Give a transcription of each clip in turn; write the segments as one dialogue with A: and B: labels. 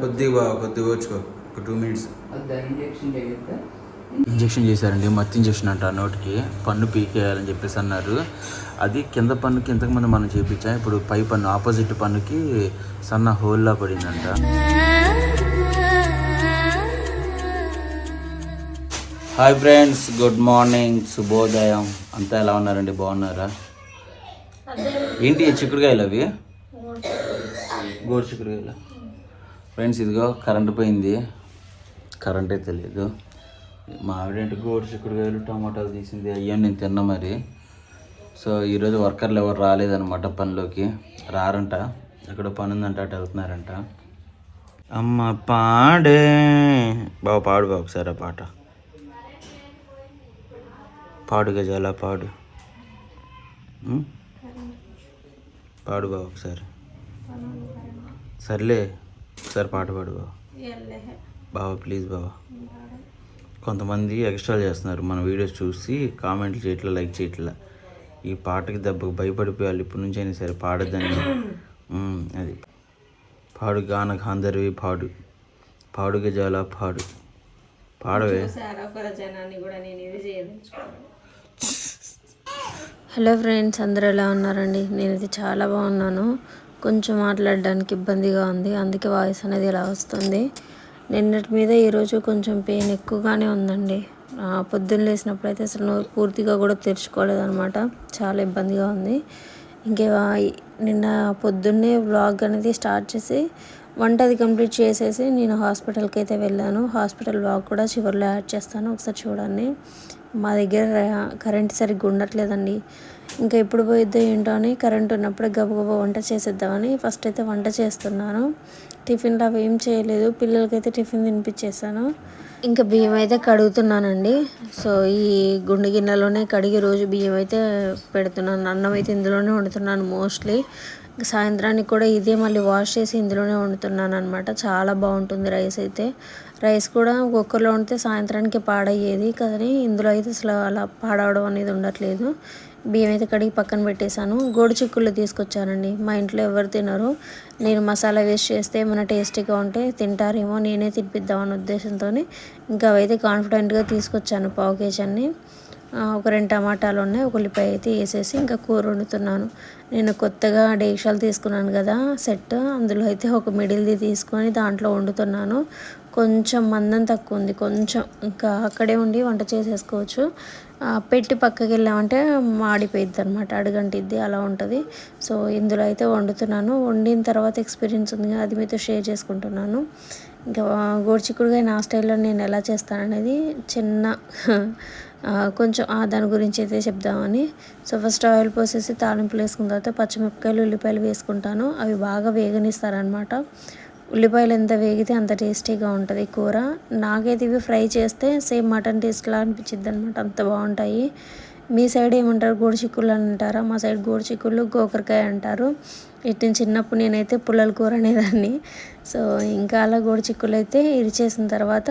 A: కొద్దిగా కొద్దిగా వచ్చుకో ఒక టూ మినిట్స్.
B: ఇంజెక్షన్
A: చేశారండి మత్తు ఇంజెక్షన్ అంట నోటికి. పన్ను పీకేయాలని చెప్పేసి అన్నారు. అది కింద పన్నుకి ఇంతకుముందు మనం చేపించాం ఇప్పుడు పై పన్ను ఆపోజిట్ పన్నుకి సన్న హోల్లా పడిందంట. హాయ్ ఫ్రెండ్స్ గుడ్ మార్నింగ్ శుభోదయం. అంతా ఎలా ఉన్నారండి? బాగున్నారా? ఏంటి ఈ చిక్కుడుకాయలు అవి? గోరు చిక్కుడుకాయలు? ఫ్రెండ్స్ ఇదిగో కరెంట్ పోయింది. కరెంటే తెలియదు మా ఆవిడేంటి గోరు చిక్కుడుకాయలు టమాటాలు తీసింది అయ్యో నేను తిన్నా మరి. సో ఈరోజు వర్కర్లు ఎవరు రాలేదన్నమాట పనిలోకి. రారంట. ఎక్కడ పని ఉందంట అటు వెళ్తున్నారంట. అమ్మ పాడే. బాబు పాడు బాబు ఒకసారి ఆ పాట. పాడు గజాల పాడు. పాడు బాబు ఒకసారి సర్లే. ఒకసారి పాట పాడు బాబు బాబా ప్లీజ్ బాబా కొంతమంది ఎక్స్ట్రా చేస్తున్నారు. మన వీడియోస్ చూసి కామెంట్లు చేయట్లా లైక్ చేయట్లా. ఈ పాటకి దెబ్బకు భయపడిపోయాలి ఇప్పటి నుంచి అయినా సరే పాడద్దని. అది. పాడు గాన గాంధర్వి పాడు. పాడు గజాల పాడు. పాడవే.
C: హలో ఫ్రెండ్స్ అందరూ ఎలా ఉన్నారండి? నేనైతే చాలా బాగున్నాను. కొంచెం మాట్లాడడానికి ఇబ్బందిగా ఉంది. అందుకే వాయిస్ అనేది ఇలా వస్తుంది. నిన్నటి మీద ఈరోజు కొంచెం పెయిన్ ఎక్కువగానే ఉందండి. పొద్దున్న లేచినప్పుడు అయితే అసలు నోరు పూర్తిగా కూడా తెరుచుకోలేదనమాట చాలా ఇబ్బందిగా ఉంది. ఇంకే నిన్న పొద్దున్నే వ్లాగ్ అనేది స్టార్ట్ చేసి వంట అది కంప్లీట్ చేసేసి నేను హాస్పిటల్కి అయితే వెళ్ళాను. హాస్పిటల్ బ్లాగ్ కూడా చివరిలో యాడ్ చేస్తాను. ఒకసారి చూడండి. మా దగ్గర కరెంట్ సరిగ్గా ఉండట్లేదండి. ఇంకా ఎప్పుడు పోయిద్దో ఏంటో అని కరెంట్ ఉన్నప్పుడు గబగబా వంట చేసేద్దామని ఫస్ట్ అయితే వంట చేస్తున్నాను. టిఫిన్లు అవి ఏం చేయలేదు. పిల్లలకైతే టిఫిన్ తినిపించేసాను ఇంకా బియ్యం అయితే కడుగుతున్నానండి. సో ఈ గుండె గిన్నెలోనే కడిగి రోజు బియ్యం అయితే పెడుతున్నాను. అన్నం అయితే ఇందులోనే వండుతున్నాను మోస్ట్లీ. సాయంత్రానికి కూడా ఇదే మళ్ళీ వాష్ చేసి ఇందులోనే వండుతున్నాను అనమాట చాలా బాగుంటుంది రైస్ అయితే. రైస్ కూడా కుక్కర్లో ఉంటే సాయంత్రానికి పాడయ్యేది. కానీ ఇందులో అయితే అసలు అలా పాడవడం అనేది ఉండట్లేదు. బియ్యం అయితే కడిగి పక్కన పెట్టేశాను. గోడు చిక్కుళ్ళు తీసుకొచ్చానండి. మా ఇంట్లో ఎవరు తినరు. నేను మసాలా వేస్ట్ చేస్తే ఏమైనా టేస్టీగా ఉంటే తింటారేమో నేనే తినిపిద్దామనే ఉద్దేశంతో ఇంకా అవైతే కాన్ఫిడెంట్గా తీసుకొచ్చాను పావు కేజీ అన్నీ. ఒక రెండు టమాటాలు ఉన్నాయి ఒక ఉల్లిపాయ అయితే వేసేసి ఇంకా కూర వండుతున్నాను. నేను కొత్తగా డేక్షాలు తీసుకున్నాను కదా సెట్. అందులో అయితే ఒక మిడిల్ది తీసుకొని దాంట్లో వండుతున్నాను. కొంచెం మందం తక్కువ ఉంది కొంచెం ఇంకా అక్కడే ఉండి వంట చేసేసుకోవచ్చు. పెట్టి పక్కకి వెళ్ళామంటే మాడిపోయిద్ది అనమాట అడుగంటిద్ది అలా ఉంటుంది. సో ఇందులో అయితే వండుతున్నాను. వండిన తర్వాత ఎక్స్పీరియన్స్ ఉంది అది మీతో షేర్ చేసుకుంటున్నాను. ఇంకా గోడ్చిక్కుడుగా నా స్టైల్లో నేను ఎలా చేస్తాననేది చిన్న కొంచెం దాని గురించి అయితే చెప్దామని. సో ఫస్ట్ ఆయిల్ పోసేసి తాలింపులు వేసుకున్న తర్వాత పచ్చిమిరపకాయలు ఉల్లిపాయలు వేసుకుంటాను. అవి బాగా వేగనిస్తారనమాట ఉల్లిపాయలు ఎంత వేగితే అంత టేస్టీగా ఉంటుంది కూర. నాకైతే ఇవి ఫ్రై చేస్తే సేమ్ మటన్ టేస్ట్లా అనిపించిద్ది అనమాట అంత బాగుంటాయి. మీ సైడ్ ఏమంటారు? గోడు చిక్కుళ్ళు అని అంటారా? మా సైడ్ గోడు చిక్కుళ్ళు గోకరకాయ అంటారు. ఇటు చిన్నప్పుడు నేనైతే పుల్లల కూర అనేదాన్ని. సో ఇంకా అలా గోడు చిక్కులు అయితే ఇరిచేసిన తర్వాత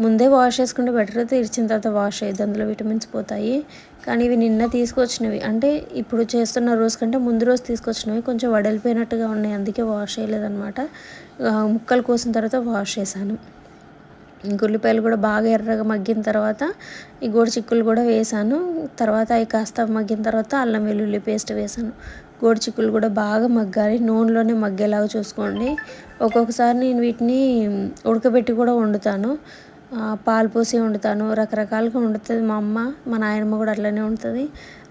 C: ముందే వాష్ చేసుకుంటే బెటర్. అయితే ఇరిచిన తర్వాత వాష్ అయ్యింది అందులో విటమిన్స్ పోతాయి. కానీ ఇవి నిన్న తీసుకొచ్చినవి. అంటే ఇప్పుడు చేస్తున్న రోజు కంటే ముందు రోజు తీసుకొచ్చినవి కొంచెం వడలిపోయినట్టుగా ఉన్నాయి. అందుకే వాష్ చేయలేదన్నమాట. ముక్కలు కోసిన తర్వాత వాష్ చేశాను. ఉల్లిపాయలు కూడా బాగా ఎర్రగా మగ్గిన తర్వాత ఈ గోడు చిక్కులు కూడా వేసాను. తర్వాత అవి కాస్త మగ్గిన తర్వాత అల్లం వెల్లుల్లి పేస్ట్ వేసాను. గోడు చిక్కులు కూడా బాగా మగ్గాలి. నూనెలోనే మగ్గేలాగా చూసుకోండి. ఒక్కొక్కసారి నేను వీటిని ఉడకబెట్టి కూడా వండుతాను. పాలు పోసి వండుతాను. రకరకాలుగా వండుతుంది మా అమ్మ మా నాయనమ్మ కూడా అట్లనే వండుతుంది.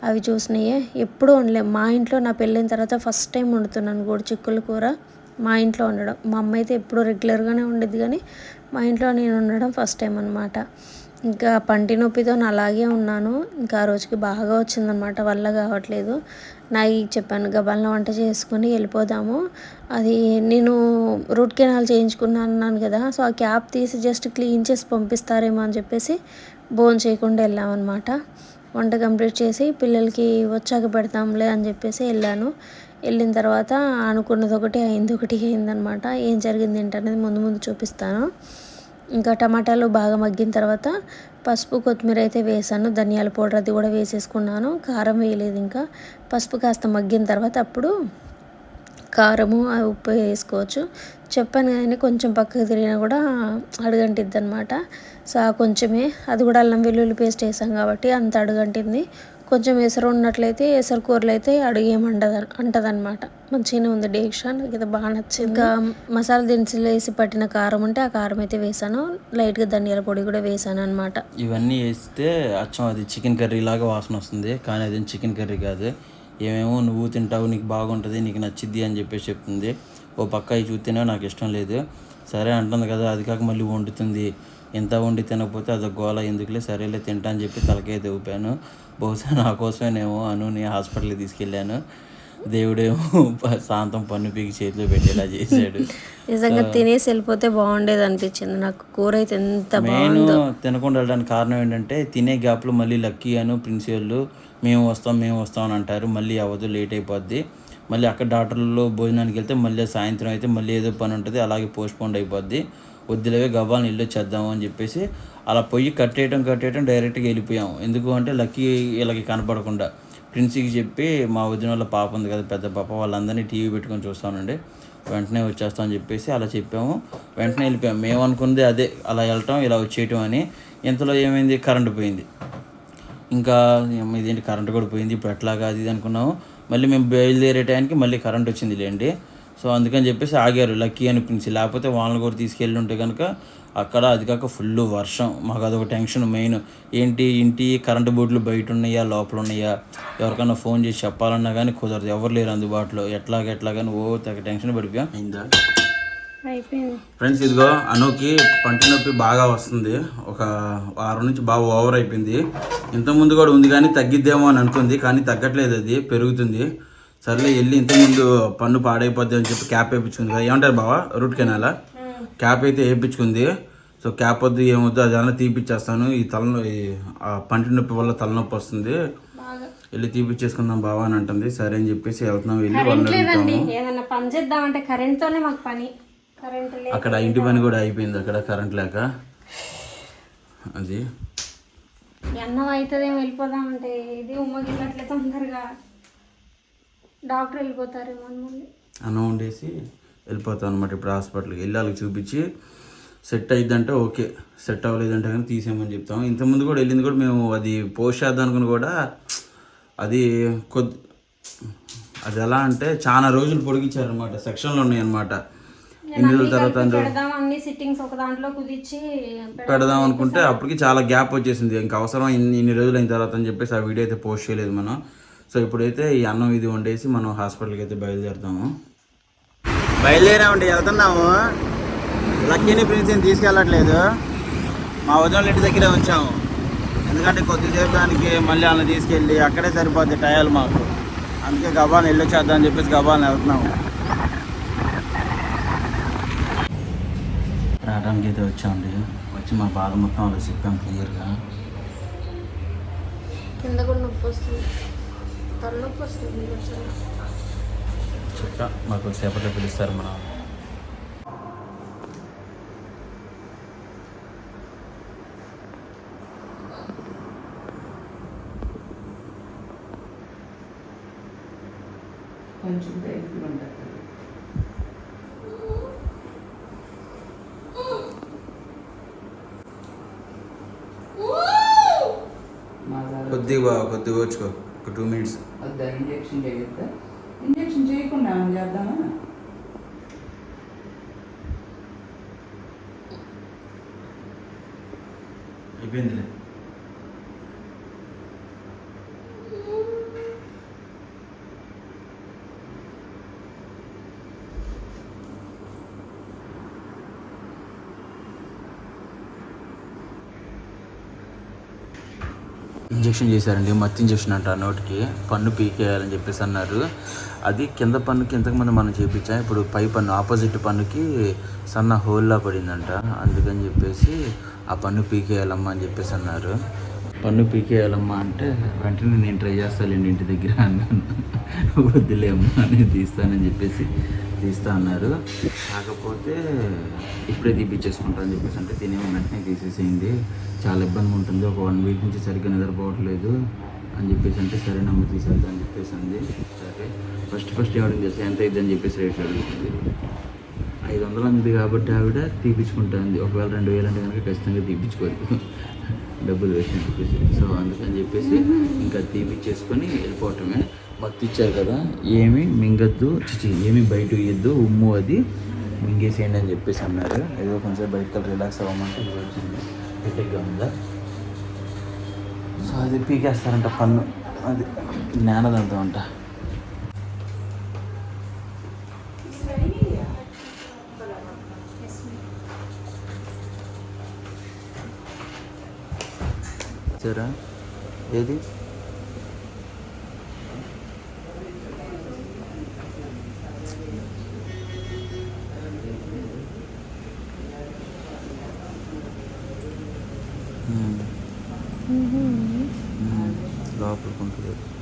C: అవి చూసినాయే. ఎప్పుడూ వండలేము మా ఇంట్లో నా పెళ్ళైన తర్వాత ఫస్ట్ టైం వండుతున్నాను గోడు చిక్కుల కూర. మా ఇంట్లో ఉండడం. మా అమ్మ అయితే ఎప్పుడు రెగ్యులర్గానే ఉండేది కానీ మా ఇంట్లో నేను ఉండడం ఫస్ట్ టైం అనమాట ఇంకా పంటి నొప్పితో నేను అలాగే ఉన్నాను. ఇంకా ఆ రోజుకి బాగా వచ్చిందనమాట వల్ల కావట్లేదు. నాకు చెప్పాను గబాలను వంట చేసుకొని వెళ్ళిపోదాము. అది నేను రూట్ కెనాల్ చేయించుకున్నాను అన్నాను కదా సో ఆ క్యాప్ తీసి జస్ట్ క్లీన్ చేసి పంపిస్తారేమో అని చెప్పేసి బోన్ చేయకుండా వెళ్ళామన్నమాట. వంట కంప్లీట్ చేసి పిల్లలకి వచ్చాక పెడతాంలే అని చెప్పేసి వెళ్ళాను. వెళ్ళిన తర్వాత అనుకున్నది ఒకటి అయింది ఒకటి అయిందనమాట. ఏం జరిగింది ఏంటనేది ముందు ముందు చూపిస్తాను. ఇంకా టమాటాలు బాగా మగ్గిన తర్వాత పసుపు కొత్తిమీర అయితే వేసాను. ధనియాల పౌడర్ అది కూడా వేసేసుకున్నాను. కారం వేయలేదు ఇంకా. పసుపు కాస్త మగ్గిన తర్వాత అప్పుడు కారము ఆ ఉప్పు వేసుకోవచ్చు. చెప్పాను కానీ కొంచెం పక్కకు తిరిగినా కూడా అడుగంటిద్ది అనమాట సో ఆ కొంచెమే. అది కూడా అల్లం వెల్లుల్లి పేస్ట్ వేసాం కాబట్టి అంత అడుగంటింది. కొంచెం ఎసరు ఉన్నట్లయితే ఎసరు కూరలు అయితే అడుగు ఏమంటది అంటదనమాట మంచిగానే ఉంది డేక్షా నాకు ఇది బాగా నచ్చింది. ఇంకా మసాలా దినుసులు వేసి పట్టిన కారం ఉంటే ఆ కారం అయితే వేసాను. లైట్గా ధనియాల పొడి కూడా వేసాను అనమాట
A: ఇవన్నీ వేస్తే అచ్చం అది చికెన్ కర్రీ లాగా వాసన వస్తుంది. కానీ అది చికెన్ కర్రీ కాదు. ఏమేమో నువ్వు తింటావు నీకు బాగుంటుంది నీకు నచ్చిద్ది అని చెప్పేసి చెప్తుంది. ఓ పక్క అవి చూస్తేనే నాకు ఇష్టం లేదు. సరే అంటుంది కదా అది కాక మళ్ళీ వండుతుంది. ఎంత వండి తినకపోతే అదొక గోల ఎందుకులే? సరేలే తింటా అని చెప్పి తలకాయ ఊపాను బహుశా నా కోసమేనేమో అనుని హాస్పిటల్కి తీసుకెళ్ళాను. దేవుడేమో శాంతం పన్ను పీకి చేతిలో పెట్టేలా చేశాడు.
C: నిజంగా తినేసి వెళ్ళిపోతే బాగుండేది అనిపించింది. నాకు కూర అయితే ఎంత
A: మెయిన్ తినకుండా వెళ్ళడానికి కారణం ఏంటంటే తినే గ్యాప్లో మళ్ళీ లక్కీ అను ప్రిన్సిపల్ మేము వస్తాం మేము వస్తాం అని అంటారు. మళ్ళీ అవ్వదు లేట్ అయిపోద్ది. మళ్ళీ అక్కడ డాక్టర్లో భోజనానికి వెళ్తే మళ్ళీ సాయంత్రం అయితే మళ్ళీ ఏదో పని ఉంటుంది అలాగే పోస్ట్పోన్ అయిపోద్ది. వద్దులేవే గవ్వాలని ఇల్లు చేద్దాము అని చెప్పేసి అలా పొయ్యి కట్టేయటం కట్టేయటం డైరెక్ట్గా వెళ్ళిపోయాం ఎందుకు అంటే లక్కీ వీళ్ళకి కనపడకుండా. ప్రిన్సీకి చెప్పి మా వదిన వాళ్ళ పాప ఉంది కదా పెద్ద పాప వాళ్ళందరినీ టీవీ పెట్టుకొని చూస్తానండి. వెంటనే వచ్చేస్తామని చెప్పేసి అలా చెప్పాము. వెంటనే వెళ్ళిపోయాం. మేము అనుకున్నది అదే అలా వెళ్ళటం ఇలా వచ్చేయటం అని. ఇంతలో ఏమైంది? కరెంటు పోయింది. ఇంకా ఇదేంటి కరెంట్ కూడా పోయింది. ఇప్పుడు ఎట్లాగా అది ఇది అనుకున్నాము. మళ్ళీ మేము బయలుదేరే టైంకి మళ్ళీ కరెంట్ వచ్చింది లేండి. సో అందుకని చెప్పేసి ఆగారు. లక్కీ అనిపించి లేకపోతే వాళ్ళని కూడా తీసుకెళ్ళి ఉంటే కనుక అక్కడ అది కాక ఫుల్ వర్షం. మాకు అదొక టెన్షన్ మెయిన్. ఏంటి ఇంటి కరెంటు బోర్డులు బయట ఉన్నాయా లోపల ఉన్నాయా ఎవరికైనా ఫోన్ చేసి చెప్పాలన్నా కానీ కుదరదు. ఎవరు లేరు అందుబాటులో. ఎట్లాగ ఎట్లాగని ఓ తెగ టెన్షన్ పడిపోయాం. అయిందా?
C: అయిపోయింది.
A: ఫ్రెండ్స్ ఇదిగో అనుకి పంటి నొప్పి బాగా వస్తుంది. ఒక వారం నుంచి బాగా ఓవర్ అయిపోయింది. ఇంతకుముందు కూడా ఉంది కానీ తగ్గిద్దేమో అని అనుకుంది కానీ తగ్గట్లేదు అది. పెరుగుతుంది. సర్లే వెళ్ళి ఇంతకుముందు పన్ను పాడైపోద్ది అని చెప్పి క్యాప్ వేయించుకుంది కదా. ఏమంటారు బావా? రూట్ కెనాలా? క్యాప్ అయితే వేయించుకుంది. సో క్యాప్ వద్దు ఏమొద్దు అదన్నా తీపిచ్చేస్తాను. ఈ తలనొ పంటి నొప్పి వల్ల తలనొప్పి వస్తుంది. వెళ్ళి తీపిచ్చేసుకుందాం బావా అని అంటుంది. సరే అని చెప్పేసి వెళ్తున్నాం వెళ్ళి
C: ఏదన్నా పని చేద్దామంటే కరెంట్తోనే మాకు పని. కరెంట్
A: అక్కడ ఇంటి పని కూడా అయిపోయింది అక్కడ కరెంట్ లేక. అది.
C: అన్నం అవుతుందేమో వెళ్ళిపోదామంటే. ఇది ఉమ్మగిల్లట్లే తొందరగా. డాక్టర్ మళ్ళీ
A: అన్నం వండేసి వెళ్ళిపోతాం అనమాట ఇప్పుడు హాస్పిటల్కి. వెళ్ళి వాళ్ళకి చూపించి సెట్ అయ్యిద్దంటే ఓకే. సెట్ అవ్వలేదంటే కానీ తీసేయమని చెప్తాం ఇంతకుముందు కూడా వెళ్ళింది కూడా మేము అది పోస్ట్ చేద్దాం అనుకుని కూడా అది కొద్ది అది ఎలా అంటే చాలా రోజులు పొడిగించారనమాట సెక్షన్లు ఉన్నాయి అనమాట ఎన్ని రోజుల తర్వాత
C: పెడదాం
A: అనుకుంటే అప్పటికి చాలా గ్యాప్ వచ్చేసింది. ఇంకా అవసరం ఇన్ని ఇన్ని రోజులు అయిన తర్వాత అని చెప్పేసి ఆ వీడియో అయితే పోస్ట్ చేయలేదు మనం. సో ఇప్పుడైతే ఈ అన్నం ఇది వండేసి మనం హాస్పిటల్కి అయితే బయలుదేరుతాము. బయలుదేరామండి వెళ్తున్నాము. లక్కీని ప్రిన్స్ని తీసుకెళ్ళట్లేదు. మా వదిన ఇంటి దగ్గరే ఉంచాము. ఎందుకంటే కొద్దిసేపు దానికి మళ్ళీ వాళ్ళని తీసుకెళ్ళి అక్కడే సరిపోద్ది టయాలు మాకు. అందుకే గబాన్ వెళ్ళొచ్చేద్దాం అని చెప్పేసి గబాన్ వెళ్తున్నాము. రావడానికి అయితే వచ్చామండి. వచ్చి మా బాధ మొత్తం అలా చెప్పాం క్లియర్గా.
C: కింద కూడా నొప్పి వస్తుంది. తలనొప్పి వస్తుంది
A: చెప్పా మాకు సేపట్లో పిలుస్తారు మన
B: కొంచెం పెయిన్ఫుల్ ఉంటుంది
A: కొద్దిగా కొద్దిగా వచ్చుకో. ఒక టూ మినిట్స్
B: ఇంజక్షన్ చేయొద్దా ఇంజక్షన్ చేయకుండా చేద్దామా?
A: అయిపోయిందిలే. ఇంజెక్షన్ చేశారండి మత్తి ఇంజెక్షన్ అంట నోటికి. పన్ను పీకేయాలని చెప్పేసి అన్నారు. అది కింద పన్నుకి ఇంతకుముందు మనం చేపించాం. ఇప్పుడు పై పన్ను ఆపోజిట్ పన్నుకి సన్న హోల్లా పడిందంట. అందుకని చెప్పేసి ఆ పన్ను పీకేయాలమ్మా అని చెప్పేసి అన్నారు. పన్ను పీకేయాలమ్మా అంటే వెంటనే నేను ట్రై చేస్తాను ఇంటి దగ్గర అన్నాను. వద్దులేమ్మా నేను తీస్తానని చెప్పేసి తీస్తా అన్నారు. కాకపోతే ఇప్పుడే తీపిచ్చేసుకుంటా అని చెప్పేసి అంటే తినే వెంటనే తీసేసేయండి. చాలా ఇబ్బంది ఉంటుంది. ఒక వన్ వీక్ నుంచి సరిగ్గా నిద్రపోవట్లేదు అని చెప్పేసి అంటే సరే నమ్మ తీసేద్దాం అని చెప్పేసి అంది. సరే. ఫస్ట్ ఫస్ట్ ఎవరికి చేస్తే ఎంత అయిందని చెప్పేసి రేట్ అడుగుతుంది. ఐదు వందలు అంది కాబట్టి ఆవిడ తీపించుకుంటుంది ఒకవేళ రెండు వేలు అంటే కనుక ఖచ్చితంగా తీపించుకోదు డబ్బులు వేసి అని చెప్పేసి. సో అందుకని చెప్పేసి ఇంకా తీపిచ్చేసుకొని వెళ్ళిపోవటమే. భక్తి ఇచ్చారు కదా. ఏమి మింగద్దు చిచి ఏమి బయట ఇయ్యద్దు ఉమ్ము అది మింగేసేయండి అని చెప్పేసి అన్నారు. ఏదో కొంచెం బయటకు రిలాక్స్ అవ్వమంటే ఇది వచ్చింది. ఉందా? సో అది పీకేస్తారంట పన్ను. అది నేనదంతా అంట ఏది? లోపల ఉంటుంది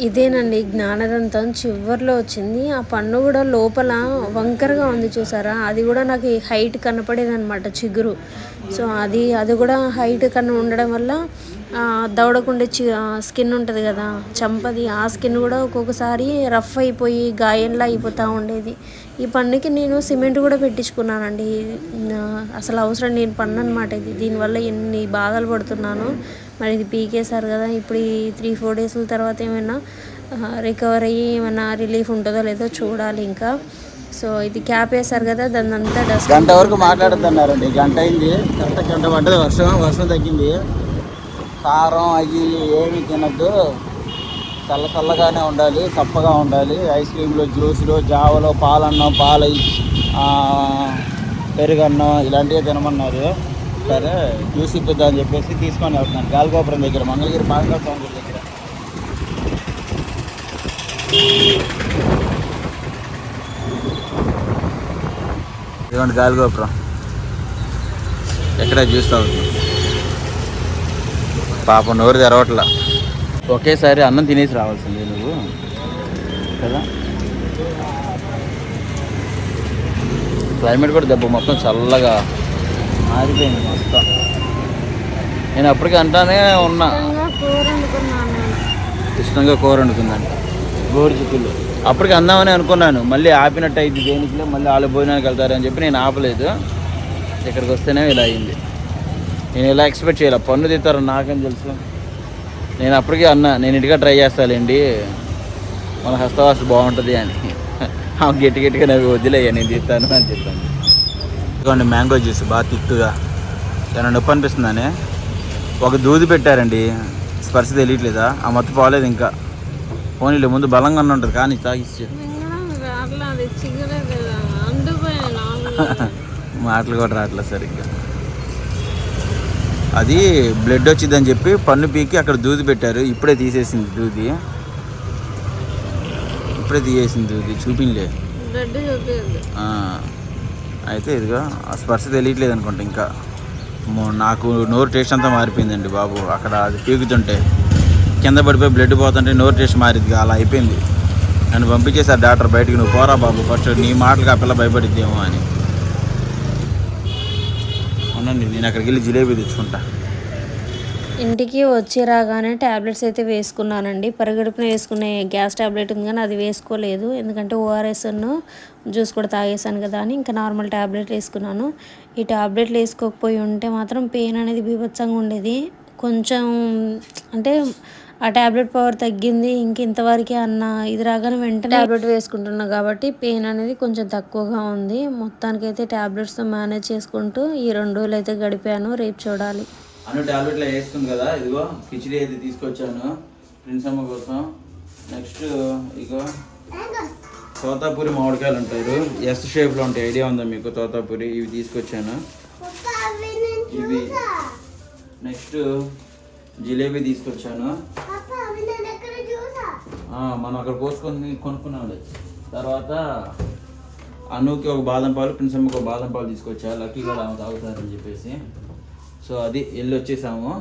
C: ఇదేనండి జ్ఞానదంతం. చివరిలో వచ్చింది. ఆ పన్ను కూడా లోపల వంకరగా ఉంది చూసారా? అది కూడా నాకు హైట్ కనపడేది అనమాట చిగురు. సో అది అది కూడా హైట్ కన్నా ఉండడం వల్ల ఆ, దవడకుండే చి స్కిన్ ఉంటుంది కదా? చంపది. ఆ స్కిన్ కూడా ఒక్కొక్కసారి రఫ్ అయిపోయి గాయంలా అయిపోతూ ఉండేది. ఈ పన్నుకి నేను సిమెంట్ కూడా పెట్టించుకున్నానండి. అసలు అవసరం నేను పన్ను అనమాట ఇది. దీనివల్ల ఎన్ని బాధలు పడుతున్నాను. మరి ఇది పీకేశారు కదా ఇప్పుడు ఈ త్రీ ఫోర్ డేస్ల తర్వాత ఏమైనా రికవర్ అయ్యి ఏమైనా రిలీఫ్ ఉంటుందో లేదో చూడాలి ఇంకా. సో ఇది క్యాప్ వేశారు కదా దాని అంతా డస్ట్
A: గంట వరకు మాట్లాడుతున్నారండి గంట అయింది. కరెక్ట్ గంట పడ్డది. వర్షం వర్షం తగ్గింది. కారం అవి ఏమి తినద్దు. చల్ల చల్లగానే ఉండాలి. చప్పగా ఉండాలి. ఐస్ క్రీమ్లు జ్యూసులు జావలో పాలన్నం పాల పెరుగన్నం ఇలాంటివి తినమన్నారు. సరే జ్యూస్ ఇప్పిద్దాం చెప్పేసి తీసుకొని వెళ్తున్నాను. గాలిగోపురం దగ్గర మంగళగిరి పాంగా స్వామి దగ్గర. ఇదిగోండి గాలిగోపురం. ఎక్కడ జ్యూస్ తాగుతుంది పాపం నోరు తెరవట్లా. ఒకేసారి అన్నం తినేసి రావాల్సిందే నువ్వు. కదా? క్లైమేట్ కూడా దెబ్బ మొత్తం చల్లగా మారిపోయింది మొత్తం. నేను అప్పటికి అంటానే ఉన్నా. ఇష్టంగా కూర వండుకుందంట. గోరు చిక్కులు అప్పటికి అందామని అనుకున్నాను. మళ్ళీ ఆపినట్టు అయింది దేనికిలే మళ్ళీ వాళ్ళు భోజనానికి వెళ్తారని చెప్పి నేను ఆపలేదు. ఇక్కడికి వస్తేనే ఇలా అయింది. నేను ఇలా ఎక్స్పెక్ట్ చేయాలి? పన్ను తీస్తారని నాకేం తెలుసు. నేను అప్పటికే అన్నా నేను ఇంటిగా ట్రై చేస్తాలేండి. మన హస్తవాస బాగుంటుంది అని. గట్టి గట్టిగా నాకు వదిలేయ్యా నేను తీస్తాను అని చెప్పాను. ఇదిగోండి మ్యాంగో జ్యూస్ బాగా తిక్కుగా. ఏమైనా నొప్పి అనిపిస్తుందని? ఒక దూది పెట్టారండి. స్పర్శ తెలియట్లేదా? ఆ మత్తు పోలేదు ఇంకా. పోనీలే ముందు బలంగా ఉంటుంది కానీ తాగిచ్చే. మాటలు కూడా రావట్లేదు సరిగ్గా. అది బ్లడ్ వచ్చిందని చెప్పి పన్ను పీకి అక్కడ దూది పెట్టారు. ఇప్పుడే తీసేసింది దూది. ఇప్పుడే తీసేసింది దూది. చూపించలే అయితే ఇదిగో ఆ స్పర్శ తెలియట్లేదు అనుకుంటా ఇంకా. నాకు నోరు టేస్ట్ అంతా మారిపోయిందండి బాబు. అక్కడ అది పీకుతుంటే కింద పడిపోయి బ్లడ్ పోతుంటే నోరు టేస్ట్ మారింది అలా అయిపోయింది. నన్ను పంపించేశారు డాక్టర్ బయటికి నువ్వు పోరా బాబు ఫస్ట్ నీ మాటలకు ఆ పిల్ల భయపడిద్దేమో అని. అవునండి నేను అక్కడికి వెళ్ళి జిలేబీ తెచ్చుకుంటా.
C: ఇంటికి వచ్చి రాగానే ట్యాబ్లెట్స్ అయితే వేసుకున్నానండి. పరిగడుపున వేసుకునే గ్యాస్ ట్యాబ్లెట్ ఉంది కానీ అది వేసుకోలేదు. ఎందుకంటే ఓఆర్ఎస్ను జ్యూస్ కూడా తాగేసాను కదా అని ఇంకా నార్మల్ ట్యాబ్లెట్ వేసుకున్నాను. ఈ ట్యాబ్లెట్లు వేసుకోకపోయి ఉంటే మాత్రం పెయిన్ అనేది బీభత్సంగా ఉండేది. కొంచెం అంటే ఆ ట్యాబ్లెట్ పవర్ తగ్గింది. ఇంక ఇంతవరకే అన్న ఇది రాగానే వెంటనే ట్యాబ్లెట్ వేసుకుంటున్నా కాబట్టి పెయిన్ అనేది కొంచెం తక్కువగా ఉంది. మొత్తానికైతే ట్యాబ్లెట్స్తో మేనేజ్ చేసుకుంటూ ఈ రెండు రోజులు అయితే గడిపాను. రేపు చూడాలి.
A: అను టాబ్లెట్లు వేసుకుంది కదా ఇదిగో కిచిడి అయితే తీసుకొచ్చాను ప్రిన్స్ అమ్మ కోసం. నెక్స్ట్ ఇగో తోతాపూరి మామిడికాయలు ఉంటారు ఎస్ షేప్లో ఉంటాయి. ఐడియా ఉందా మీకు? తోతాపూరి ఇవి తీసుకొచ్చాను. ఇవి. నెక్స్ట్ జిలేబీ తీసుకొచ్చాను. మనం అక్కడ పోసుకొని కొనుక్కున్నాంలే. తర్వాత అనుకి ఒక బాదం పాలు ప్రిన్స్ అమ్మకి ఒక బాదం పాలు తీసుకొచ్చా. లక్కీ కూడా తాగుతారని చెప్పేసి. సో అది వెళ్ళి వచ్చేసాము.